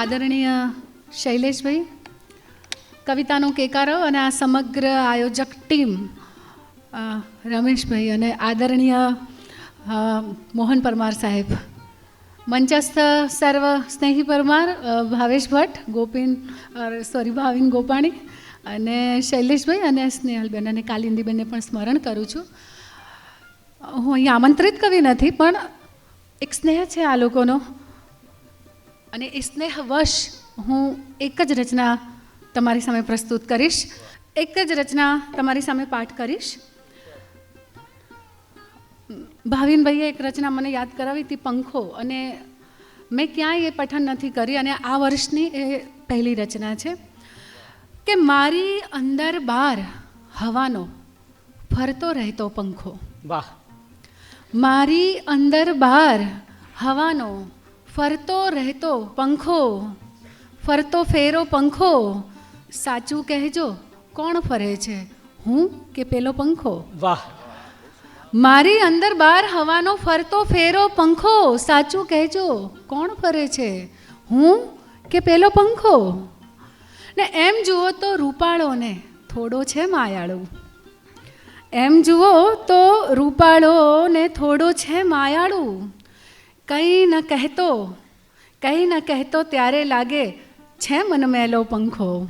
આદરણીય શૈલેષભાઈ, કવિતાનો કેકારો અને આ સમગ્ર આયોજક ટીમ રમેશભાઈ અને આદરણીય મોહન પરમાર સાહેબ. મંચસ્થ સર્વ સ્નેહી પરમાર ભાવેશ ભટ્ટ, ગોપીન સોરી ભાવિન ગોપાણી અને શૈલેષભાઈ અને સ્નેહલબેન અને કાલિંદીબેનને પણ સ્મરણ કરું છું. હું અહીં આમંત્રિત કવિ નથી, પણ એક સ્નેહ છે આ લોકોનો. અને એ સ્નેહવશ હું એક જ રચના તમારી સામે પ્રસ્તુત કરીશ. એક જ રચના તમારી સામે પાઠ કરીશ. ભાવિનભાઈએ એક રચના મને યાદ કરાવી હતી પંખો અને મેં ક્યાંય એ પઠન નથી કરી અને આ વર્ષની એ પહેલી રચના છે. કે મારી અંદર બહાર હવાનો ફરતો રહેતો પંખો. વાહ. મારી અંદર બહાર હવાનો ફરતો રહેતો પંખો ફરતો ફેરો પંખો સાચું કહેજો કોણ ફરે છે? હું કે પેલો પંખો? વાહ. મારી અંદર બહાર હવાનો ફરતો ફેરો પંખો સાચું કહેજો કોણ ફરે છે? હું કે પેલો પંખો? ને એમ જુઓ તો રૂપાળો ને થોડો છે માયાળો. એમ જુઓ તો રૂપાળો ને થોડો છે માયાળું. કંઈ ન કહેતો, કંઈ ન કહેતો ત્યારે લાગે, છે મનમેલો પંખો.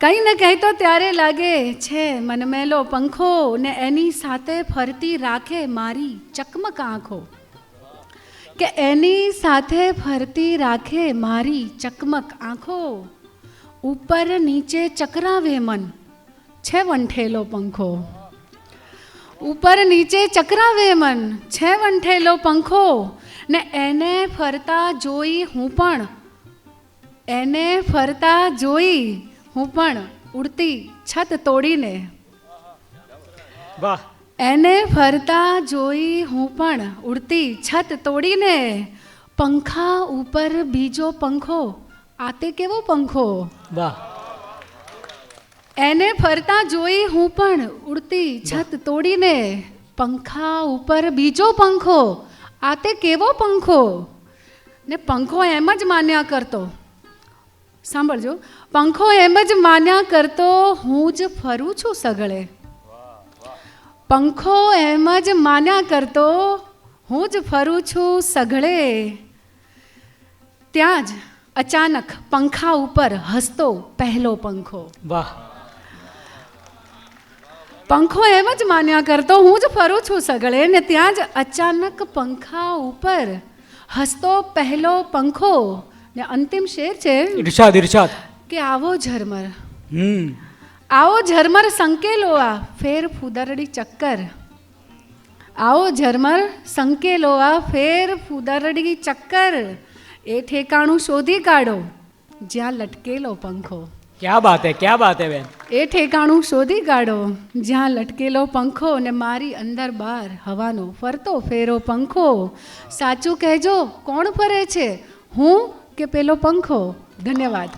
કંઈ ન કહેતો ત્યારે લાગે, છે મનમેલો પંખો ને એની સાથે ફરતી રાખે મારી ચકમક આંખો. કે એની સાથે ફરતી રાખે મારી ચકમક આંખો. ઉપર નીચે ચકરાવે મન, છે વંઠેલો પંખો. ઉપર નીચે ચક્રાવે મન. છે વંઠેલો પંખો. ને એને ફરતા જોઈ હું પણ. એને ફરતા જોઈ હું પણ. ઉડતી છત તોડીને. વાહ. એને ફરતા જોઈ હું પણ. ઉડતી છત તોડીને. પંખા ઉપર બીજો પંખો. આતે કેવો પંખો? વાહ. એને ફરતા જોઈ હું પણ ઉડતી છત તોડીને પંખા ઉપર બીજો પંખો આ તે કેવો પંખો? ને પંખો એમ જ માન્યા કરતો. સાંભળજો પંખો એમ જ માન્યા કરતો હું જ ફરું છું સગળે. પંખો એમ જ માન્યા કરતો હું જ ફરું છું સગળે. ત્યાં જ અચાનક પંખા ઉપર હસતો પહેલો પંખો. વાહ. પંખો એમ જ માન્યા કરતો હું જ ફરું છું સગળે ને ત્યાં જ અચાનક પંખા ઉપર હસતો પહેલો પંખો ને અંતિમ શેર છે? ઇરશાદ ઇરશાદ કે આવો ઝરમર. હમ. આવો ઝરમર સંકેલો આ ફેર ફુદરડી ચક્કર. આવો ઝરમર સંકેલો આ ફેર ફુદરડી ચક્કર. એ ઠેકાણું શોધી કાઢો જ્યાં લટકેલો પંખો. ક્યા બાત હે, ક્યાં બાત હે બેન? એ ઠેકાણું શોધી કાઢો. જ્યાં લટકેલો પંખો ને મારી અંદર બહાર હવાનો ફરતો ફેરો પંખો. સાચું કહેજો, કોણ ફરે છે? હું કે પેલો પંખો? ધન્યવાદ.